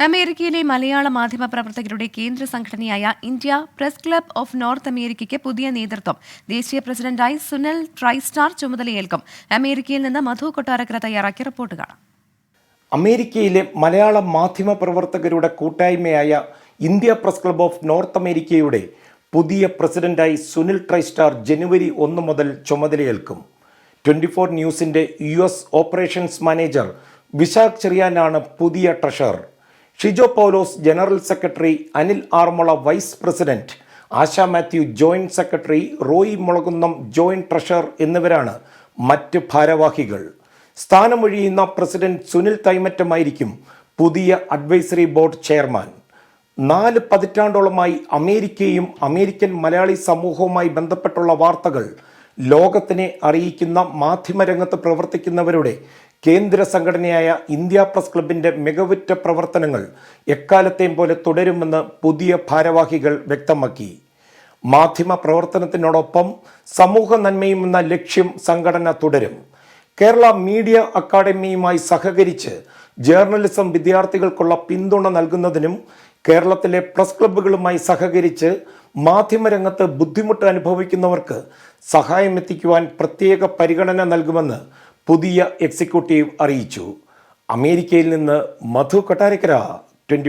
അമേരിക്കയിലെ മലയാള മാധ്യമ പ്രവർത്തകരുടെ കേന്ദ്ര സംഘടനയായ India press club of north അമേരിക്കയ്ക്ക് പുതിയ നേതൃത്വം. ദേശീയ പ്രസിഡന്റായി സുനിൽ ട്രൈസ്റ്റാർ ചുമതലയേൽക്കും. അമേരിക്കയിൽ നിന്ന് മധു കൊട്ടാരക്കര തയ്യാറാക്കിയ റിപ്പോർട്ട് കാണാം. അമേരിക്കയിലെ മലയാള മാധ്യമ പ്രവർത്തകരുടെ കൂട്ടായ്മയായ India press club of north അമേരിക്കയുടെ പുതിയ പ്രസിഡന്റായി സുനിൽ ട്രൈസ്റ്റാർ ജനുവരി ഒന്ന് മുതൽ ചുമതലയേൽക്കും. ട്വന്റി ഫോർ ന്യൂസിന്റെ U S operations manager Vishakh ചെറിയാനാണ് പുതിയ treasurer. Shijo Paulose general secretary Anil Armula vice president Asha Mathew joint secretary Roy Mulakunnam joint treasurer എന്നിവരാണ് മറ്റ് ഭാരവാഹികൾ. സ്ഥാനമൊഴിയുന്ന പ്രസിഡന്റ് സുനിൽ തൈമറ്റമായിരിക്കും പുതിയ അഡ്വൈസറി ബോർഡ് ചെയർമാൻ. നാല് പതിറ്റാണ്ടോളമായി അമേരിക്കയും അമേരിക്കൻ മലയാളി സമൂഹവുമായി ബന്ധപ്പെട്ടുള്ള വാർത്തകൾ ലോകത്തിനെ അറിയിക്കുന്ന മാധ്യമരംഗത്ത് പ്രവർത്തിക്കുന്നവരുടെ കേന്ദ്ര സംഘടനയായ ഇന്ത്യ പ്രസ് ക്ലബിന്റെ മികവുറ്റ പ്രവർത്തനങ്ങൾ എക്കാലത്തെയും പോലെ തുടരുമെന്ന് പുതിയ ഭാരവാഹികൾ വ്യക്തമാക്കി. മാധ്യമ പ്രവർത്തനത്തിനോടൊപ്പം സമൂഹ നന്മയും എന്ന ലക്ഷ്യം സംഘടന തുടരും. കേരള മീഡിയ അക്കാദമിയുമായി സഹകരിച്ച് ജേർണലിസം വിദ്യാർത്ഥികൾക്കുള്ള പിന്തുണ നൽകുന്നതിനും കേരളത്തിലെ പ്രസ് ക്ലബ്ബുകളുമായി സഹകരിച്ച് മാധ്യമരംഗത്ത് ബുദ്ധിമുട്ട് അനുഭവിക്കുന്നവർക്ക് സഹായം എത്തിക്കുവാൻ പ്രത്യേക പരിഗണന നൽകുമെന്ന് പുതിയ എക്സിക്യൂട്ടീവ് അറിയിച്ചു. അമേരിക്കയിൽ നിന്ന് മധു കൊട്ടാരക്കര ട്വന്റി